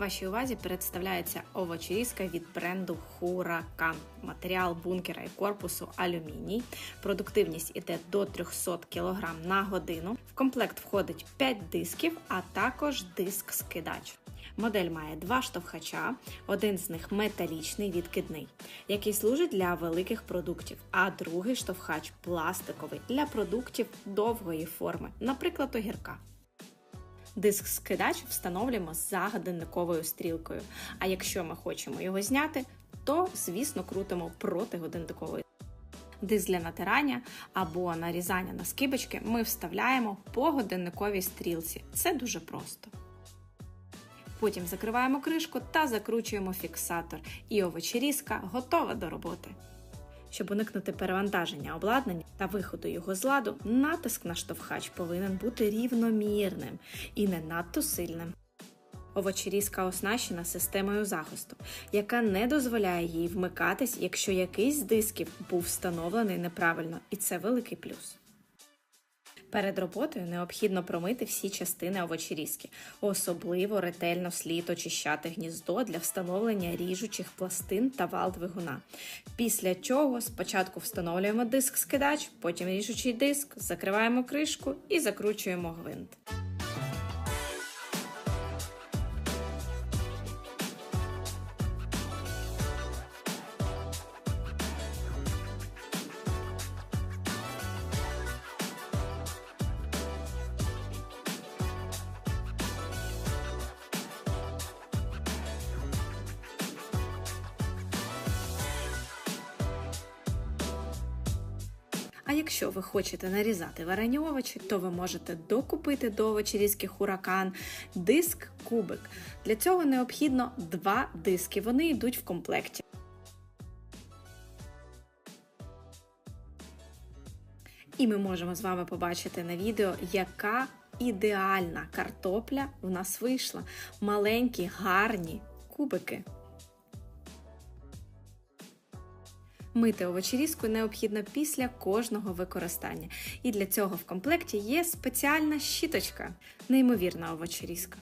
Вашій увазі представляється овочерізка від бренду Huracan. Матеріал бункера і корпусу алюміній. Продуктивність іде до 300 кг на годину. В комплект входить 5 дисків, а також диск-скидач. Модель має два штовхача, один з них металічний відкидний, який служить для великих продуктів, а другий штовхач пластиковий для продуктів довгої форми, наприклад, огірка. Диск скидач встановлюємо за годинниковою стрілкою. А якщо ми хочемо його зняти, то, звісно, крутимо проти годинникової. Диск для натирання або нарізання на скибочки ми вставляємо по годинниковій стрілці. Це дуже просто. Потім закриваємо кришку та закручуємо фіксатор, і овочерізка готова до роботи. Щоб уникнути перевантаження обладнання та виходу його з ладу, натиск на штовхач повинен бути рівномірним і не надто сильним. Овочерізка оснащена системою захисту, яка не дозволяє їй вмикатись, якщо якийсь з дисків був встановлений неправильно, і це великий плюс. Перед роботою необхідно промити всі частини овочерізки, особливо ретельно слід очищати гніздо для встановлення ріжучих пластин та вал двигуна. Після чого спочатку встановлюємо диск скидач, потім ріжучий диск, закриваємо кришку і закручуємо гвинт. А якщо ви хочете нарізати варені овочі, то ви можете докупити до овочерізки хуракан диск кубик. Для цього необхідно два диски. Вони йдуть в комплекті. І ми можемо з вами побачити на відео, яка ідеальна картопля в нас вийшла. Маленькі, гарні кубики. Мити овочерізку необхідно після кожного використання. І для цього в комплекті є спеціальна щіточка, неймовірна овочерізка.